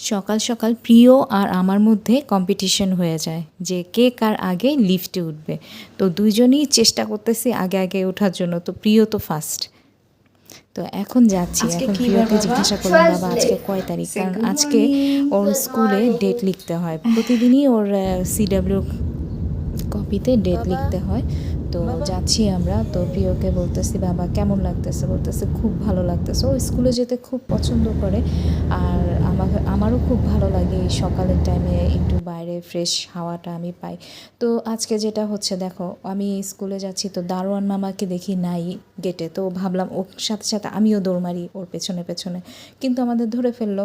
সকাল সকাল প্রিয় আর আমার মধ্যে কম্পিটিশন হয়ে যায় যে কে কার আগে লিফটে উঠবে। তো দুইজনই চেষ্টা করতেছি আগে আগে ওঠার জন্য। তো প্রিয় তো ফার্স্ট তো এখন যাচ্ছি। এখন প্রিয়কে? জিজ্ঞাসা করলাম বাবা আজকে কয় তারিখ? কারণ আজকে ওর স্কুলে ডেট লিখতে হয়। প্রতিদিনই ওর সিডাব্লিউ কপিতে ডেট লিখতে হয়। তো যাচ্ছি আমরা। তো প্রিয়কে বলতেছি বাবা কেমন লাগতেছে? বলতেছে খুব ভালো লাগতেছে। ও স্কুলে যেতে খুব পছন্দ করে। আর আমারও খুব ভালো লাগে এই সকালের টাইমে একটু বাইরে ফ্রেশ হাওয়াটা আমি পাই। তো আজকে যেটা হচ্ছে দেখো, আমি স্কুলে যাচ্ছি তো দারোয়ান মামাকে দেখি নাই গেটে তো ভাবলাম, ওর সাথে সাথে আমিও দৌড় মারি ওর পেছনে পেছনে। কিন্তু আমাদের ধরে ফেলল।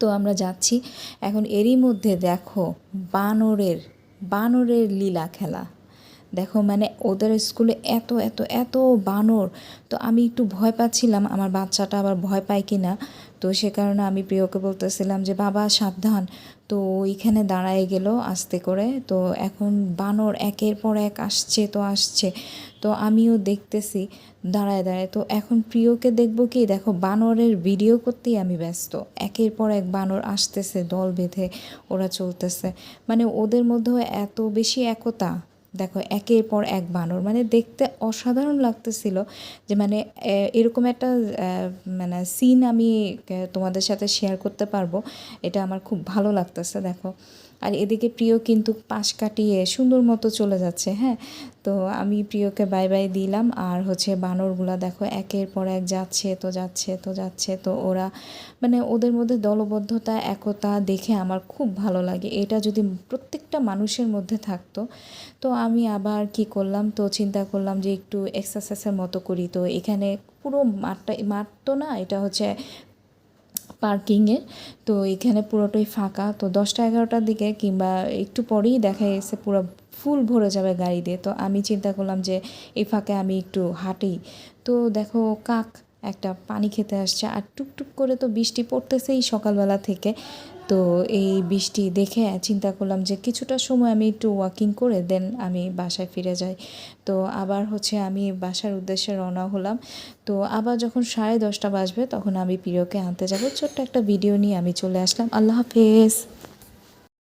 তো আমরা যাচ্ছি। এখন এরই মধ্যে দেখো বানরের বানরের লীলা খেলা। দেখো মানে ওদের স্কুলে এত এত এত বানর। তো আমি একটু ভয় পাচ্ছিলাম আমার বাচ্চাটা আবার ভয় পায় কি না তো সে কারণে আমি প্রিয়কে বলতেছিলাম যে, বাবা, সাবধান। তো ওইখানে দাঁড়ায় গেল আস্তে করে। তো এখন বানর একের পর এক আসছে, তো আসছে। তো আমিও দেখতেছি দাঁড়ায় দাঁড়ায়। তো এখন প্রিয়কে দেখব কি? দেখো, বানরের ভিডিও করতেই আমি ব্যস্ত। একের পর এক বানর আসতেছে দল বেঁধে, ওরা চলতেছে। মানে ওদের মধ্যেও এত বেশি একতা। দেখো, একের পর এক বানর। মানে দেখতে অসাধারণ লাগতেছিল যে মানে এরকম একটা মানে সিন আমি তোমাদের সাথে শেয়ার করতে পারব। এটা আমার খুব ভালো লাগতেছে, দেখো। আর এদিকে প্রিয় কিন্তু পাশ কাটিয়ে সুন্দর মতো চলে যাচ্ছে হ্যাঁ? তো আমি প্রিয়কে বাই বাই দিলাম। আর হচ্ছে বানরগুলা দেখো, একের পর এক যাচ্ছে, তো যাচ্ছে তো যাচ্ছে, তো ওরা মানে ওদের মধ্যে দলবদ্ধতা, একতা দেখে আমার খুব ভালো লাগে। এটা যদি প্রত্যেকটা মানুষের মধ্যে থাকতো, তো আমি আবার কি করলাম? তো চিন্তা করলাম যে একটু এক্সারসাইজের মতো করি। তো এখানে পুরো মাঠটা মাঠ তো না, এটা হচ্ছে পার্কিংয়ে তো এখানে পুরোটাই ফাঁকা। তো দশটা এগারোটার দিকে কিংবা একটু পরেই দেখা গেছে পুরো ফুল ভরে যাবে গাড়ি দিয়ে। তো আমি চিন্তা করলাম যে এই ফাঁকে আমি একটু হাঁটি। তো দেখো কাক একটা পানি খেতে আসছে আর টুকটুক করে তো বৃষ্টি পড়তেছেই সকালবেলা থেকে। তো এই বৃষ্টি দেখে চিন্তা করলাম যে কিছুটা সময় আমি একটু ওয়াকিং করে দেন আমি বাসায় ফিরে যাই। তো আবার হচ্ছে আমি বাসার উদ্দেশ্যে রওনা হলাম। তো আবার যখন সাড়ে দশটা বাজবে তখন আমি প্রিয়কে আনতে যাব। ছোট্ট একটা ভিডিও নিয়ে আমি চলে আসলাম। আল্লাহ হাফেজ।